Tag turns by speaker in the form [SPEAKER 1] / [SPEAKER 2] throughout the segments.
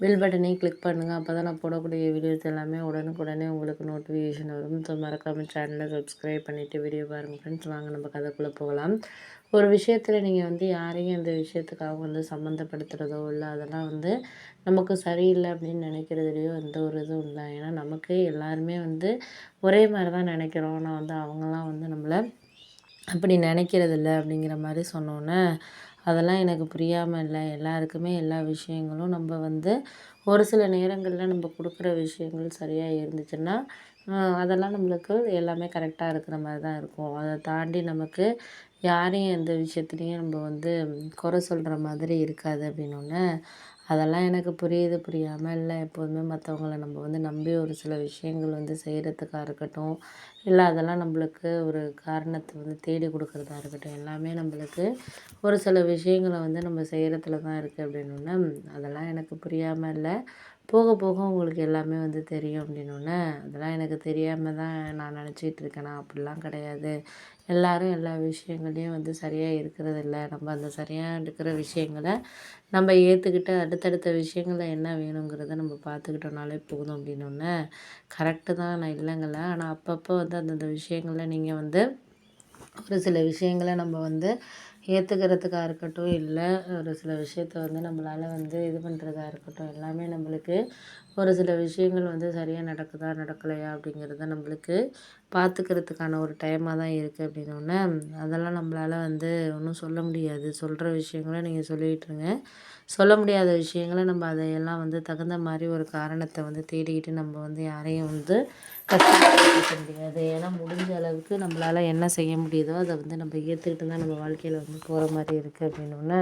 [SPEAKER 1] Bill பட்டனையும் click பண்ணுங்கள் அப்போ தான் நான் போடக்கூடிய வீடியோஸ் எல்லாமே உடனுக்குடனே உங்களுக்கு நோட்டிஃபிகேஷன் வரும். ஸோ மறக்காமல் சேனலை சப்ஸ்கிரைப் பண்ணிவிட்டு வீடியோ பாருங்கள் ஃப்ரெண்ட்ஸ் வாங்க நம்ம கதைக்குள்ளே போகலாம். ஒரு விஷயத்தில் நீங்கள் வந்து யாரையும் இந்த விஷயத்துக்காக வந்து சம்மந்தப்படுத்துகிறதோ இல்லை அதெல்லாம் வந்து நமக்கு சரியில்லை அப்படின்னு நினைக்கிறதுலையோ எந்த ஒரு இதுவும் இல்லை. ஏன்னா நமக்கு எல்லாருமே வந்து ஒரே மாதிரி தான் நினைக்கிறோம். ஆனால் வந்து அவங்களாம் வந்து நம்மளை அப்படி நினைக்கிறதில்ல அப்படிங்கிற மாதிரி சொன்னோன்னே அதெல்லாம் எனக்கு புரியாமல் இல்லை. எல்லாருக்குமே எல்லா விஷயங்களும் நம்ம வந்து ஒரு சில நேரங்களில் நம்ம கொடுக்குற விஷயங்கள் சரியாக இருந்துச்சுன்னா அதெல்லாம் நம்மளுக்கு எல்லாமே கரெக்டாக இருக்கிற மாதிரி தான் இருக்கும். அதை தாண்டி நமக்கு யாரையும் எந்த விஷயத்துலையும் நம்ம வந்து குறை சொல்கிற மாதிரி இருக்காது அப்படின்னோடனே அதெல்லாம் எனக்கு புரியுது புரியாமல் இல்லை. எப்போதுமே மற்றவங்கள நம்ம வந்து நம்பி ஒரு சில விஷயங்கள் வந்து செய்கிறதுக்காக இருக்கட்டும் இல்லை அதெல்லாம் நம்மளுக்கு ஒரு காரணத்தை வந்து தேடி கொடுக்குறதா இருக்கட்டும் எல்லாமே நம்மளுக்கு ஒரு சில விஷயங்களை வந்து நம்ம செய்கிறதுல தான் இருக்குது அப்படின்னோடனே அதெல்லாம் எனக்கு புரியாமல் இல்லை. போக போக உங்களுக்கு எல்லாமே வந்து தெரியும் அப்படின்னோடனே அதெல்லாம் எனக்கு தெரியாமல் தான் நான் நினச்சிட்டு இருக்கேனா? அப்படிலாம் கிடையாது. எல்லோரும் எல்லா விஷயங்கள்லேயும் வந்து சரியாக இருக்கிறதில்ல நம்ம அந்த சரியாக இருக்கிற விஷயங்கள நம்ம ஏற்றுக்கிட்டு அடுத்தடுத்த விஷயங்களில் என்ன வேணுங்கிறத நம்ம பார்த்துக்கிட்டோனாலே போதும் அப்படின்னோடனே கரெக்டு தான். நான் இல்லைங்கல்ல. ஆனால் அப்பப்போ வந்து அந்தந்த விஷயங்களில் நீங்கள் வந்து ஒரு சில விஷயங்களை நம்ம வந்து ஏற்றுக்கிறதுக்கா இருக்கட்டும் இல்லை ஒரு சில விஷயத்த வந்து நம்மளால் வந்து இது பண்ணுறதா இருக்கட்டும் எல்லாமே நம்மளுக்கு ஒரு சில விஷயங்கள் வந்து சரியாக நடக்குதா நடக்கலையா அப்படிங்கிறத நம்மளுக்கு பார்த்துக்கிறதுக்கான ஒரு டைமாக தான் இருக்குது அப்படின்னோடனே அதெல்லாம் நம்மளால் வந்து ஒன்றும் சொல்ல முடியாது. சொல்கிற விஷயங்கள நீங்கள் சொல்லிகிட்ருங்க சொல்ல முடியாத விஷயங்களை நம்ம அதையெல்லாம் வந்து தகுந்த மாதிரி ஒரு காரணத்தை வந்து தேடிக்கிட்டு நம்ம வந்து யாரையும் வந்து கஷ்டப்படுத்த முடியாது. ஏன்னா முடிஞ்ச அளவுக்கு நம்மளால் என்ன செய்ய முடியுதோ அதை வந்து நம்ம ஏற்றுக்கிட்டு தான் நம்ம வாழ்க்கையில் வந்து போகிற மாதிரி இருக்குது அப்படின்னோடனே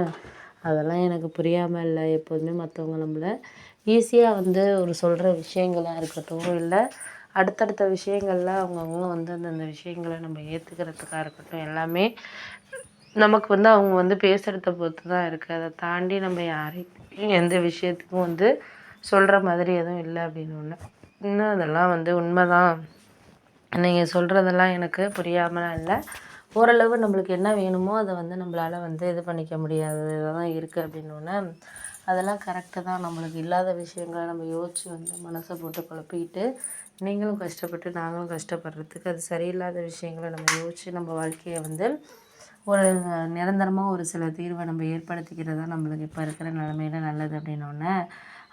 [SPEAKER 1] அதெல்லாம் எனக்கு புரியாமல் இல்லை. எப்போதுமே மற்றவங்க நம்மள ஈஸியாக வந்து ஒரு சொல்கிற விஷயங்களாக இருக்கட்டும் இல்லை அடுத்தடுத்த விஷயங்களில் அவங்கவுங்க வந்து அந்தந்த விஷயங்களை நம்ம ஏற்றுக்கிறதுக்காக இருக்கட்டும் எல்லாமே நமக்கு வந்து அவங்க வந்து பேசுகிறத பொறுத்து தான் இருக்குது அதை தாண்டி நம்ம யாரையும் எந்த விஷயத்துக்கும் வந்து சொல்கிற மாதிரி எதுவும் இல்லை அப்படின்னு ஒன்று இன்னும் அதெல்லாம் வந்து உண்மை தான் நீங்கள் சொல்கிறதெல்லாம் எனக்கு புரியாமலாம் இல்லை. ஓரளவு நம்மளுக்கு என்ன வேணுமோ அதை வந்து நம்மளால் வந்து இது பண்ணிக்க முடியாததாக தான் இருக்குது அப்படின்னோடனே அதெல்லாம் கரெக்டு தான். நம்மளுக்கு இல்லாத விஷயங்களை நம்ம யோசித்து வந்து மனசை போட்டு குழப்பிக்கிட்டு நீங்களும் கஷ்டப்பட்டு நாங்களும் கஷ்டப்படுறதுக்கு அது சரியில்லாத விஷயங்களை நம்ம யோசித்து நம்ம வாழ்க்கையை வந்து ஒரு நிரந்தரமாக ஒரு சில தீர்வை நம்ம ஏற்படுத்திக்கிறதா நம்மளுக்கு இப்போ இருக்கிற நிலமையில நல்லது அப்படின்னோடனே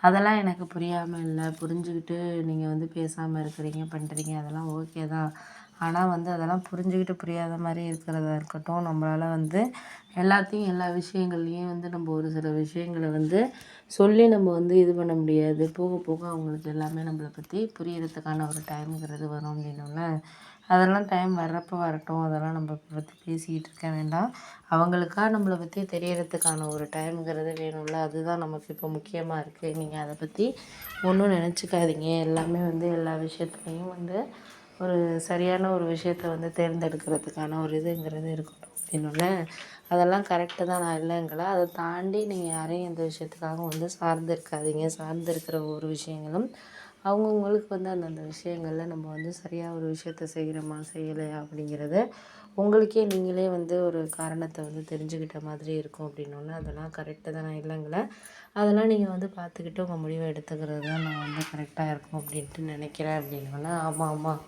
[SPEAKER 1] அதெல்லாம் எனக்கு புரியாமல் இல்லை புரிஞ்சுக்கிட்டு நீங்கள் வந்து பேசாமல் இருக்கிறீங்க பண்ணுறீங்க அதெல்லாம் ஓகே தான். ஆனால் வந்து அதெல்லாம் புரிஞ்சுக்கிட்டு புரியாத மாதிரி இருக்கிறதா இருக்கட்டும். நம்மளால் வந்து எல்லாத்தையும் எல்லா விஷயங்கள்லேயும் வந்து நம்ம ஒரு சில விஷயங்களை வந்து சொல்லி நம்ம வந்து இது பண்ண முடியாது. போக போக அவங்களுக்கு எல்லாமே நம்மளை பற்றி புரியறதுக்கான ஒரு டைம்ங்கிறது வரும் அப்படின்னோடனே அதெல்லாம் டைம் வர்றப்போ வரட்டும். அதெல்லாம் நம்ம பற்றி பேசிக்கிட்டு இருக்க வேண்டாம். அவங்களுக்கா நம்மளை பற்றி தெரியறதுக்கான ஒரு டைம்ங்கிறது வேணும்ல. அதுதான் நமக்கு இப்போ முக்கியமாக இருக்குது நீங்கள் அதை பற்றி ஒன்றும் நினச்சிக்காதீங்க. எல்லாமே வந்து எல்லா விஷயத்துலையும் வந்து ஒரு சரியான ஒரு விஷயத்த வந்து தேர்ந்தெடுக்கிறதுக்கான ஒரு இதுங்கிறது இருக்கட்டும். அப்படின்னோடனே அதெல்லாம் கரெக்டு தான். நான் இல்லைங்களா? அதை தாண்டி நீங்கள் யாரையும் எந்த விஷயத்துக்காகவும் வந்து சார்ந்து இருக்காதீங்க சார்ந்து இருக்கிற ஒரு விஷயங்களும் அவங்கவுங்களுக்கு வந்து அந்தந்த விஷயங்களில் நம்ம வந்து சரியாக ஒரு விஷயத்த செய்கிறோமா செய்யலையா அப்படிங்கிறத உங்களுக்கே நீங்களே வந்து ஒரு காரணத்தை வந்து தெரிஞ்சுக்கிட்ட மாதிரி இருக்கும் அப்படின்னோடனே அதெல்லாம் கரெக்டு தான். நான் இல்லைங்களே? அதெல்லாம் நீங்கள் வந்து பார்த்துக்கிட்டு உங்கள் முடிவை எடுத்துக்கிறது தான் நான் வந்து கரெக்டாக இருக்கும் அப்படின்ட்டு நினைக்கிறேன் அப்படின்னோடனே ஆமாம் ஆமாம்